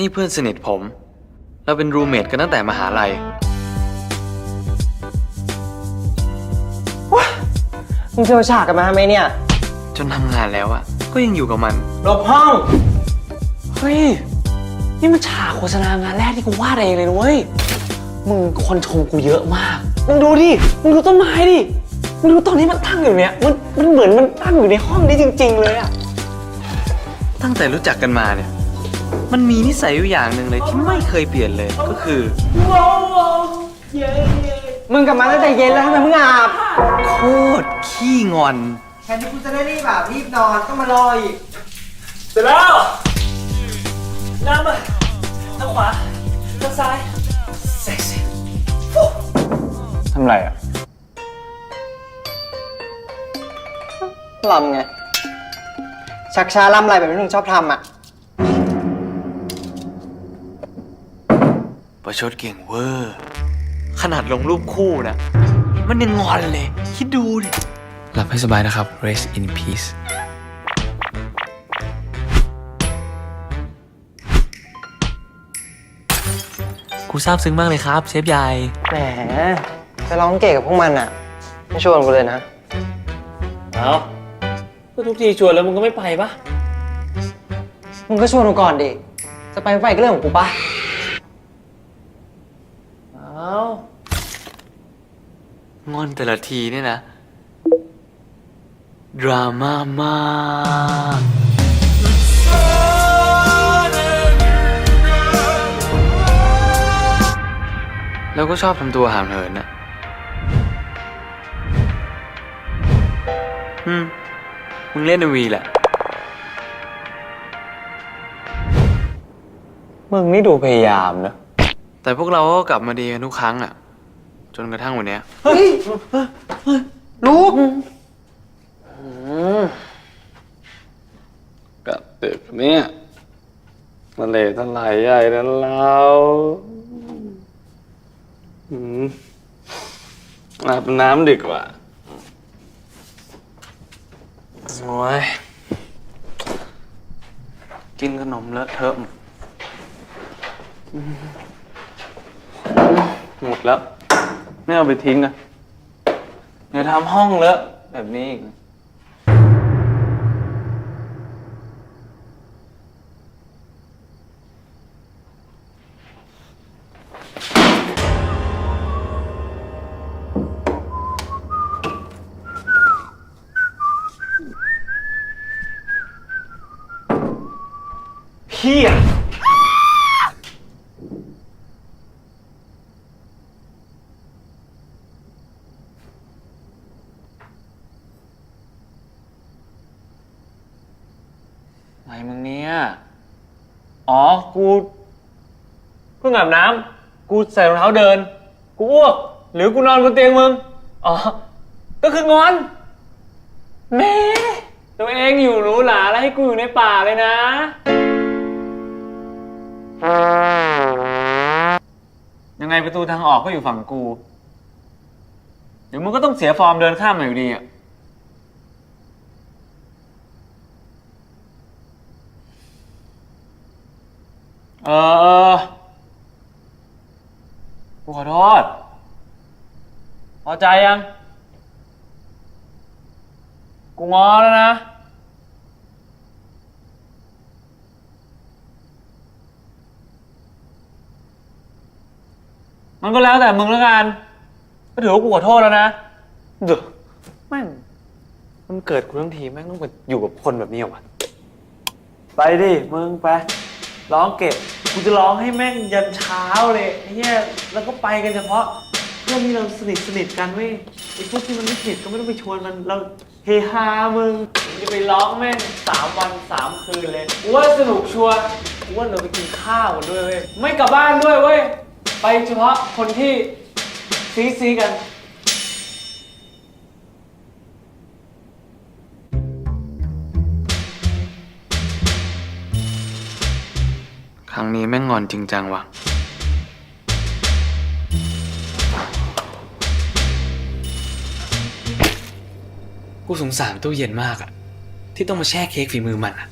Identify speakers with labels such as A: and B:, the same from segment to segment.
A: นี่เพื่อนสนิทผม เราเป็นรูเมทกันตั้งแต่มหาลัย
B: มึงเจอฉากกันมาไหมเนี่ย
A: จนทำงานแล้วอะก็ยังอยู่กับมัน
B: หลบห้อง
C: เฮ้ย นี่มันฉากโฆษณางานแรกที่กูวาดเองเลยนะเว้ย มึงคนชมกูเยอะมาก มึงดูดิ มึงดูต้นไม้ดิ มึงดูตอนนี้มันตั้งอยู่เนี่ย มันมันเหมือนมันตั้งอยู่ในห้องนี้จริง ๆ เลยอะ
A: ตั้งแต่รู้จักกันมาเนี่ย มันมีนิสัยอยู่อย่างหนึ่งเลยที่ไม่เคยเปลี่ยนเลยก็คือ
B: มึงกลับมาตั้งแต่เย็นแล้วทำไมมึงอาบ
A: โคตรขี้งอน
B: แทนที่กูจะได้รีบอาบรีบนอนต้องมารออีก
C: เสร็จแล้วน้ำมาทางขวาทางซ้ายเซ็กซี่
D: ทำไรอะ
B: ลำไงชักช้าลำอะไรแบบที่มึงชอบทำอะ
A: ประชดเก่งเวอร์ ขนาดลงรูปคู่นะ มันยังงอนเลย คิดดูดิ
C: หลับให้สบายนะครับ rest in peace กูซาบซึ้งมากเลยครับ เชฟใหญ่
B: แหมไปร้องเก๋กับพวกมันอะ ไม่ชวนกูเลยนะ
C: เอ้าก็ทุกทีชวนแล้วมึงก็ไม่ไปปะ
B: มึงก็ชวนกูก่อนดิ จะไปไม่ไปก็เรื่องของกูปะ
C: เอ้าง
A: อนแต่ละทีเนี่ยนะ ดราม่ามากแล้วก็ชอบทำตัวห่างเหินนะอืม มึงเล่นดวีแหละ
D: มึงนี่ดูพยายามนะ
A: แต่พวกเราก็กลับมาดีกันทุกครั้งอะ จนกระทั่งวันเนี้ย
B: เฮ้ยลูก
D: กลับดึกเนี่ยทะเลทลายใหญ่นะเราอืมอาบน้ำดีกว่า
A: โอ้ย กินขนมเลอะเทอะ หมดแล้ว ไม่เอาไปทิ้งอะเดี๋ยวทำห้องเลอะแบบนี้อีก
C: พี่อะอะไรมึงเนี่ย อ๋อ กู เพิ่ง อาบน้ำกูใส่รองเท้าเดิน กูอ้วก หรือกูนอนบนเตียงมึง อ๋อ ก็คืองอนแหม่ตัวเองอยู่หรูหราแล้วให้กูอยู่ในป่าเลยนะ ยังไงประตูทางออกก็อยู่ฝั่งกู เดี๋ยวมึงก็ต้องเสียฟอร์มเดินข้ามมาอยู่ดีอะ เออเออกูขอ โทษ พอใจยัง กูงอแล้วนะ มันก็แล้วแต่มึงแล้วกัน ก็ถือว่ากูขอโทษแล้วนะ
D: เดี๋ยวแม่งมันเกิดกูทั้งทีแม่งต้องมาอยู่กับคนแบบนี้เหรอวะ
C: ไปดิ มึงไป ร้องเก็บ กูจะร้องให้แม่งยันเช้าเลยไอ้เหี้ยแล้วก็ไปกันเฉพาะเพื่อนที่เราสนิทสนิทกันเว้ยไอ้พวกที่มันไม่สนิทก็ไม่ต้องไปชวนมันเราเฮฮามึงมึงจะไปร้องแม่งสามวันสามคืนเลยกูว่าสนุกชัวร์กูว่าเราไปกินข้าวกันด้วยเว้ยไม่กลับบ้านด้วยเว้ยไปเฉพาะคนที่ซีซีกัน
A: นี้แม่งงอนจริงจังว่ะ
C: กูสงสารตู้เย็นมากอะที่ต้องมาแช่เค้กฝีมือมันอะ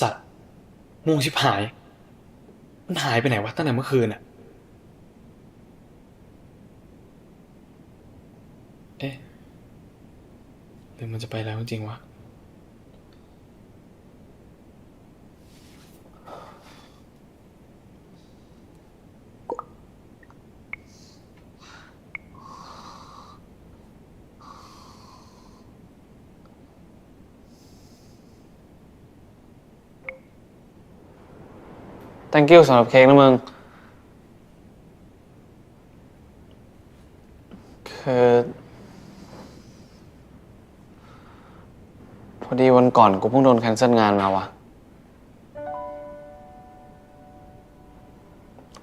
C: สัตว์ม่วงชิบหาย มันหายไปไหนวะตั้งแต่เมื่อคืนอะเอ๊ะหรือมันจะไปแล้วจริงวะ
E: thank you สำหรับเค้กนะมึง คือ พอดีวันก่อนกูเพิ่งโดนแคนเซิลงานมาวะ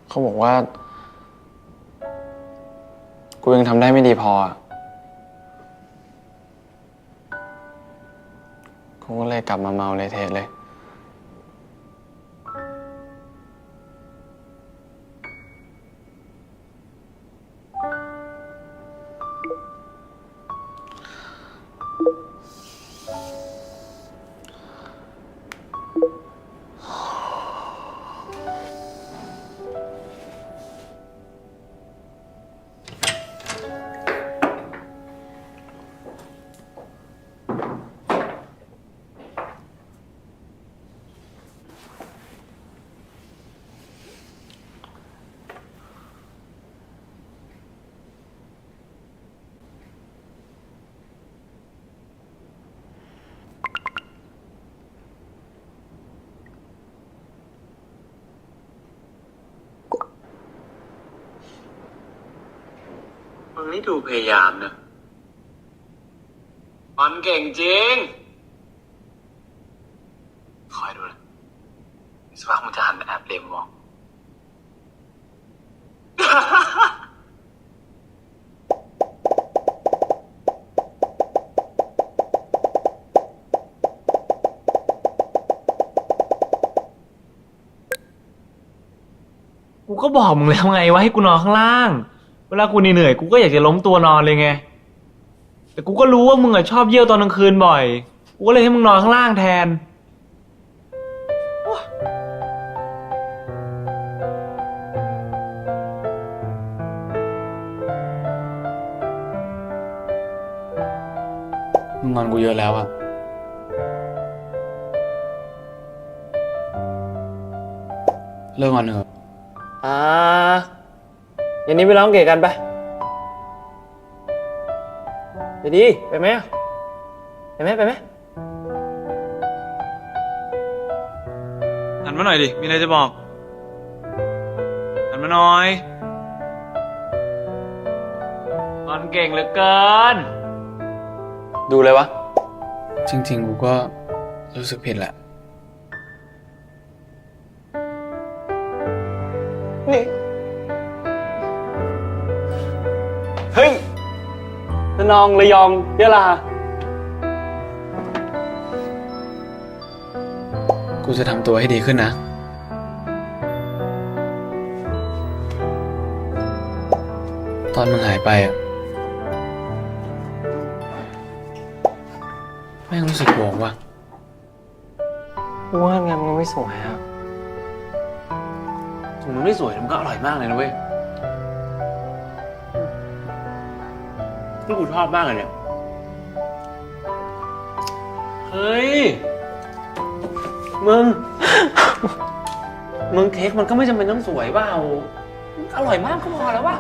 E: เขาบอกว่า กูยังทำได้ไม่ดีพอ กูก็เลยกลับมาเมาเลยเทะเลย
C: งนี่ดูพยายามนะมันเก่งจริง คอยดูนะสักพักมึงจะหันแอบเล็มมอง
F: กูก็บอกมึงแล้วไงว่าให้กูนอนข้างล่าง วลากูเหนื่อยๆกูก็อยากจะล้มตัวนอนเลยไง แต่กูก็รู้ว่ามึงอะชอบเยี่ยวตอนกลางคืนบ่อย กูก็เลยให้มึงนอนข้างล่างแทน
C: มึงงอนกูเยอะแล้วอะเลิกงอนเถอะ
E: อ่า เย็นนี้ไปร้องเกะกันไปไปดีไปไหมอะไปไหมไปไหม
F: หันมาหน่อยดิ มีอะไรจะบอกหันมาหน่อยนอนเก่งเหลือเกิน
E: ดูเลยวะ
C: จริงๆ กูก็รู้สึกผิดแหละ
E: นี่ เฮ้ยระนองระยองยะลา
C: กูจะทำตัวให้ดีขึ้นนะ ตอนมึงหายไปอะกม่งรู้สึกโหวงว่ะ
B: กูว่างานมันไม่สวยอะ
C: ถึงมันไม่สวยแต่มันก็อร่อยมากเลยนะเว้ย ที่กูชอบมากเลยเนี่ย เฮ้ย มึง มึงเค้กมันก็ไม่จำเป็นต้องสวยเปล่าอร่อยมากก็พอแล้ววะ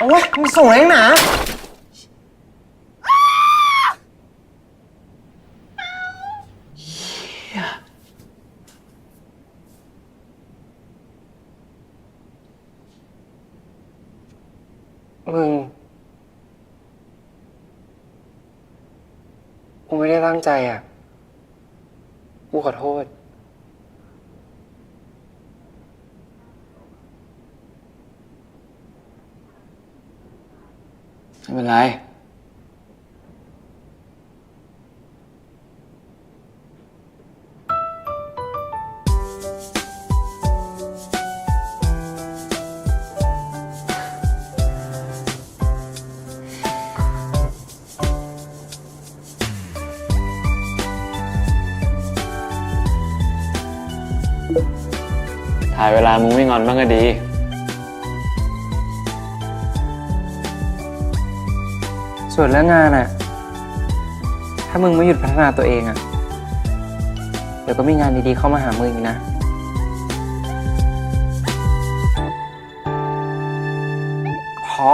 B: โอ้ยมึงส่งอะไรนักหนา มึง กูไม่ได้ตั้งใจอะ กูขอโทษ
C: ไม่เป็นไร ถ่ายเวลามึงไม่งอนบ้างก็ดี
B: ส่วนเรื่องงานอะถ้ามึงไม่หยุดพัฒนาตัวเองอะเดี๋ยวก็มีงานดีๆเข้ามาหามึงอีกนะ พอ